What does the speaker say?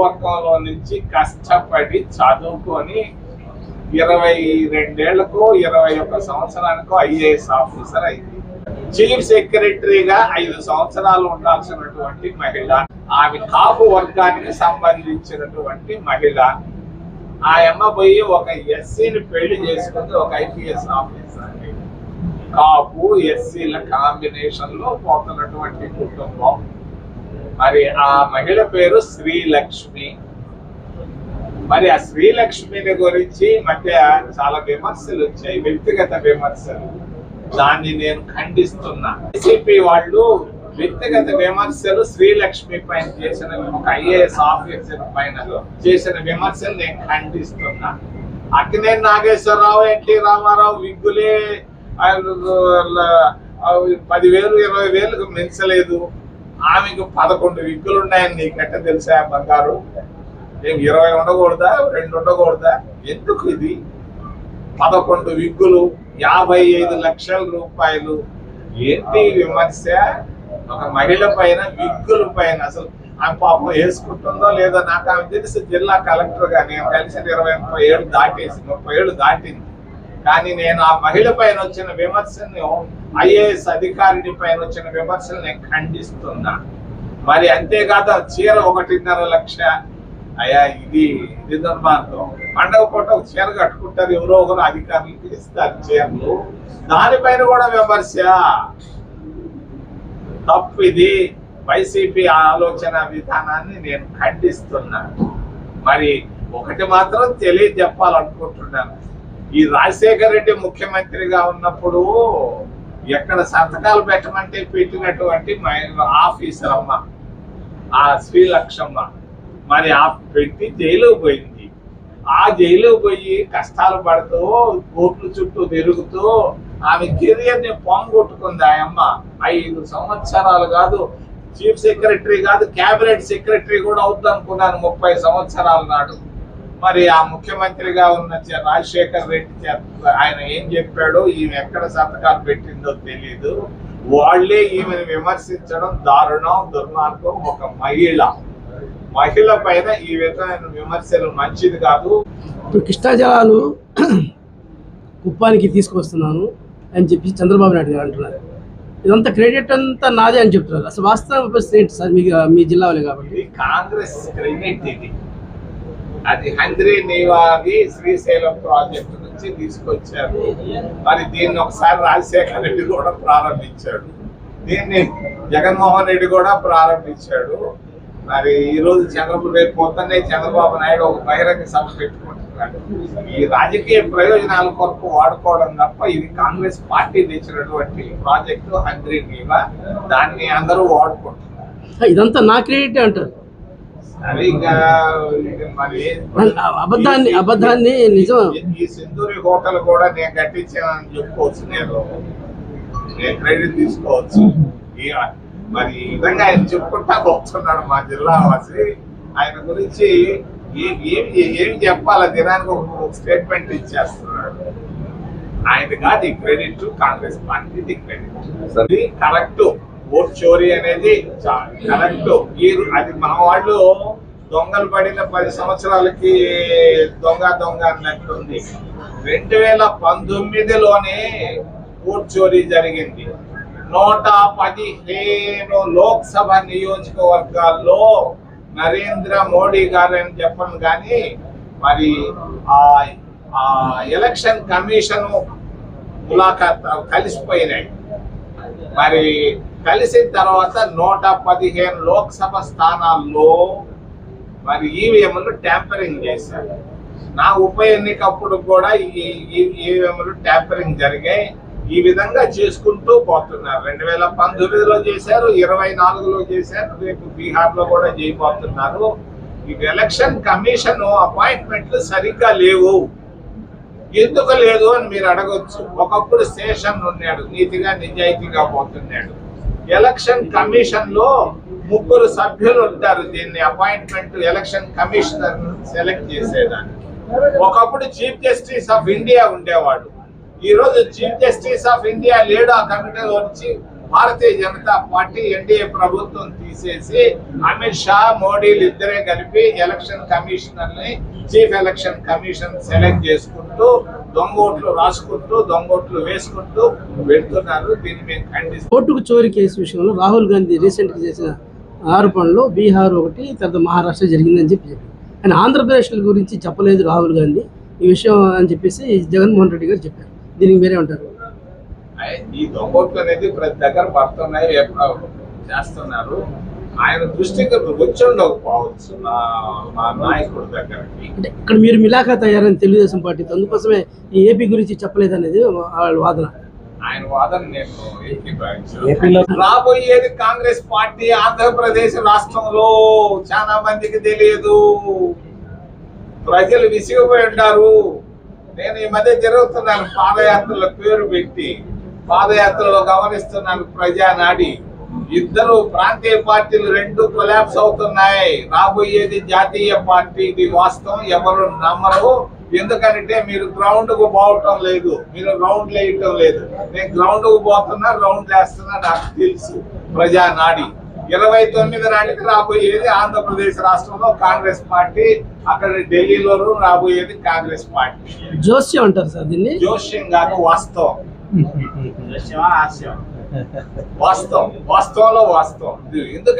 వర్గంలో నుంచి కష్టపడి చదువుకొని ఇరవై రెండేళ్ళకు ఇరవై ఒక్క సంవత్సరానికి ఐఏఎస్ ఆఫీసర్ అయింది. చీఫ్ సెక్రటరీగా ఐదు సంవత్సరాలు ఉండాల్సినటువంటి మహిళ ఆమె కాపు వర్గానికి సంబంధించినటువంటి మహిళ. ఆ అమ్మ పోయి ఒక ఎస్సీని పెళ్ళి చేసుకుంది ఒక ఐపీఎస్ ఆఫీసర్. కాపు ఎస్సీల కాంబినేషన్లో పోతున్నటువంటి కుటుంబం. మరి ఆ మహిళ పేరు శ్రీలక్ష్మి. మరి ఆ శ్రీలక్ష్మిని గురించి మధ్య చాలా విమర్శలు వచ్చాయి వ్యక్తిగత విమర్శలు. దాన్ని నేను ఖండిస్తున్నా. వైసీపీ వాళ్ళు వ్యక్తిగత విమర్శలు శ్రీలక్ష్మి పైన చేసిన ఒక ఐఏఎస్ ఆఫీసర్ పైన చేసిన విమర్శలు నేను ఖండిస్తున్నా. అక్కినేని నాగేశ్వరరావు ఎన్టీ రామారావు విగ్గులే ఆ, పదివేలు ఇరవై వేలకు మించలేదు. ఆమెకు పదకొండు విగ్గులు ఉన్నాయని నీకంటే తెలుసా బంగారు? ఏం ఇరవై ఉండకూడదా రెండు ఉండకూడదా? ఎందుకు ఇది? పదకొండు విగ్గులు యాభై ఐదు లక్షల రూపాయలు. ఏంటి విమర్శ? ఒక మహిళ పైన విగ్గుల పైన అసలు ఆమె పాపం వేసుకుంటుందో లేదో నాకు ఆమె తెలిసి. జిల్లా కలెక్టర్గా నేను కలిసిన ఇరవై ముప్పై ఏళ్ళు దాటేసి ముప్పై ఏళ్ళు దాటింది. కానీ నేను ఆ మహిళ పైన వచ్చిన విమర్శను ఐఏఎస్ అధికారిని పైన వచ్చిన విమర్శలు నేను ఖండిస్తున్నా. మరి అంతేకాదు ఆ చీర ఒకటిన్నర లక్ష. అయ్యా ఇది ఇది దుర్మార్గం పండగ పూట ఒక చీర కట్టుకుంటారు ఎవరో ఒకరు అధికారులకు ఇస్తారు చీరలు. దానిపైన కూడా విమర్శ. తప్పు ఇది వైసీపీ ఆలోచన విధానాన్ని నేను ఖండిస్తున్నా. మరి ఒకటి మాత్రం తెలియజెప్పాలనుకుంటున్నాను. ఈ రాజశేఖర రెడ్డి ముఖ్యమంత్రిగా ఉన్నప్పుడు ఎక్కడ సంతకాలు పెట్టమంటే పెట్టినటువంటి మా ఆఫీసర్ అమ్మ ఆ శ్రీలక్ష్మ మరి ఆ పెట్టి జైలుకు పోయింది. ఆ జైలుకు పోయి కష్టాలు పడుతూ కోట్లు చుట్టూ తిరుగుతూ ఆమె కెరియర్ని పొంగొట్టుకుంది ఆ అమ్మ. ఐదు సంవత్సరాలు కాదు చీఫ్ సెక్రటరీ కాదు క్యాబినెట్ సెక్రటరీ కూడా అవుద్ది అనుకున్నాను ముప్పై సంవత్సరాల నాడు. మరి ఆ ముఖ్యమంత్రిగా ఉన్న రాజశేఖర్ రెడ్డి ఆయన ఏం చెప్పాడో ఈమె ఎక్కడ సంతకాలు పెట్టిందో తెలియదు వాళ్ళే ఈమెను విమర్శించడం దారుణం దుర్మార్గం. ఒక మహిళ. మహిళ పైన ఈ విధమైన విమర్శలు మంచిది కాదు. ఇప్పుడు కృష్ణా జలాలు కుప్పానికి తీసుకొస్తున్నాను అని చెప్పి చంద్రబాబు నాయుడు గారు అంటున్నారు. ఇదంతా క్రెడిట్ అంతా నాదే అని చెప్తున్నారు. అసలు వాస్తవం పరిస్థితి ఏంటి సార్? మీ మీ జిల్లా వాళ్ళే కాబట్టి కాంగ్రెస్ క్రెడిట్ ఇది. అది హంద్రి నీవాది శ్రీశైలం ప్రాజెక్టు నుంచి తీసుకొచ్చారు. మరి దీన్ని ఒకసారి రాజశేఖర రెడ్డి కూడా ప్రారంభించాడు. దీన్ని జగన్మోహన్ రెడ్డి కూడా ప్రారంభించాడు. మరి ఈరోజు చంద్రబాబు రేపు పొద్దున్నే చంద్రబాబు నాయుడు ఒక బహిరంగ సభ పెట్టుకుంటున్నాడు. ఈ రాజకీయ ప్రయోజనాల కొరకు వాడుకోవడం తప్ప ఇది కాంగ్రెస్ పార్టీ తెచ్చినటువంటి ప్రాజెక్టు హంద్రి నీవా. దాన్ని అందరూ వాడుకుంటున్నారు. ఇదంతా నా క్రెడిట్ అంటారు. అబద్ధాన్ని అబద్ధాన్ని నిజం ఈ సింధూరి హోటల్ కూడా నేను కట్టించానని చెప్పుకోవచ్చు నేను. నేను క్రెడిట్ తీసుకోవచ్చు. మరి ఈ విధంగా ఆయన చెప్పుకుంటా పోతున్నాడు మా జిల్లా వాసి. ఆయన గురించి ఏ- ఏమి ఏమి చెప్పాలా దినానికి ఒక స్టేట్మెంట్ ఇచ్చేస్తున్నాడు. ఆయన కాదు ఈ క్రెడిట్ కాంగ్రెస్ పార్టీది క్రెడిట్. కరెక్ట్. ఓట్ చోరీ అనేది కరెక్ట్. ఈ అది మన వాళ్ళు దొంగలు పడిన పది సంవత్సరాలకి దొంగ దొంగ అన్నట్టుంది. రెండు వేల పంతొమ్మిదిలోనే ఓట్ చోరీ జరిగింది. నూట పదిహేను లోక్సభ నియోజకవర్గాల్లో నరేంద్ర మోడీ గారు అని చెప్పను కానీ మరి ఆ ఆ ఎలక్షన్ కమిషన్ ములాఖాత్ కలిసిపోయినాయి. మరి కలిసిన తర్వాత నూట పదిహేను లోక్సభ స్థానాల్లో మరి ఈవీఎంలు ట్యాంపరింగ్ చేశారు. నా ఉప ఎన్నికప్పుడు కూడా ఈ ఈవీఎంలు ట్యాంపరింగ్ జరిగాయి. ఈ విధంగా చేసుకుంటూ పోతున్నారు. రెండు వేల పంతొమ్మిదిలో చేశారు ఇరవై నాలుగులో చేశారు రేపు బీహార్లో కూడా చేయబోతున్నారు. ఈ ఎలక్షన్ కమిషన్ అపాయింట్మెంట్లు సరిగ్గా లేవు. ఎందుకు లేదు అని మీరు అడగొచ్చు. ఒకప్పుడు శేషన్ ఉన్నాడు నీతిగా నిజాయితీగా పోతున్నాడు. ఎలక్షన్ కమిషన్లో ముగ్గురు సభ్యులు ఉంటారు దీన్ని అపాయింట్మెంట్ ఎలక్షన్ కమిషనర్ సెలెక్ట్ చేసేదానికి ఒకప్పుడు చీఫ్ జస్టిస్ ఆఫ్ ఇండియా ఉండేవాడు. ఈ రోజు చీఫ్ జస్టిస్ ఆఫ్ ఇండియా లేడు. ఆ కమిటీలో వచ్చి భారతీయ జనతా పార్టీ ఎన్డీఏ ప్రభుత్వం తీసేసి అమిత్ షా మోడీలు ఇద్దరే కలిపి ఎలక్షన్ కమిషనర్ని చీఫ్ ఎలక్షన్ కమిషన్ సెలెక్ట్ చేసుకుంటూ దొంగ ఓట్లు రాసుకుంటూ దొంగ ఓట్లు వేసుకుంటూ పెడుతున్నారు దీన్ని మేము ఖండిస్తాం. ఓటుకు చోరీ కేసు విషయంలో రాహుల్ గాంధీ రీసెంట్గా చేసిన ఆరోపణలో బీహార్ ఒకటి తర్వాత మహారాష్ట్ర జరిగిందని చెప్పి చెప్పారు. కానీ ఆంధ్రప్రదేశ్ గురించి చెప్పలేదు రాహుల్ గాంధీ. ఈ విషయం అని చెప్పేసి జగన్మోహన్ రెడ్డి గారు చెప్పారు. దీనికి మీరే ఉంటారు ఈ దొంగ ఓట్లు అనేది ప్రతి దగ్గర పడుతున్నాయి చేస్తున్నారు. ఆయన దృష్టికి వచ్చి ఉండకపోవచ్చు నా మా నాయకుడి దగ్గరకి. అంటే ఇక్కడ మీరు మిలాఖాత్ అయ్యారని తెలుగుదేశం పార్టీతో అందుకోసమే ఈ ఏపీ గురించి చెప్పలేదనేది వాళ్ళ వాదన. ఆయన వాదన నేను రాబోయేది కాంగ్రెస్ పార్టీ ఆంధ్రప్రదేశ్ రాష్ట్రంలో చాలా మందికి తెలియదు. ప్రజలు విసిగిపోయి ఉంటారు. నేను ఈ మధ్య జరుగుతున్నాను పాదయాత్రల పేరు పెట్టి పాదయాత్రలో గమనిస్తున్నాను ప్రజానాడి. ఇద్దరు ప్రాంతీయ పార్టీలు రెండు కొలాప్స్ అవుతున్నాయి. రాబోయేది జాతీయ పార్టీ ఇది వాస్తవం. ఎవరు నమ్మరు. ఎందుకంటే మీరు గ్రౌండ్కు పోవటం లేదు. మీరు రౌండ్ వేయటం లేదు. నేను గ్రౌండ్కు పోతున్నా రౌండ్ వేస్తున్నా నాకు తెలుసు. ప్రజానాడి. ఇరవై తొమ్మిది నాటికి రాబోయేది ఆంధ్రప్రదేశ్ రాష్ట్రంలో కాంగ్రెస్ పార్టీ. అక్కడ ఢిల్లీలోనూ రాబోయేది కాంగ్రెస్ పార్టీ. జోస్యం అంటారు సార్ దీన్ని? జోష్యం కాదు వాస్తవం. వాస్తవం. వాస్తవంలో వాస్తవం. ఇది ఎందుకు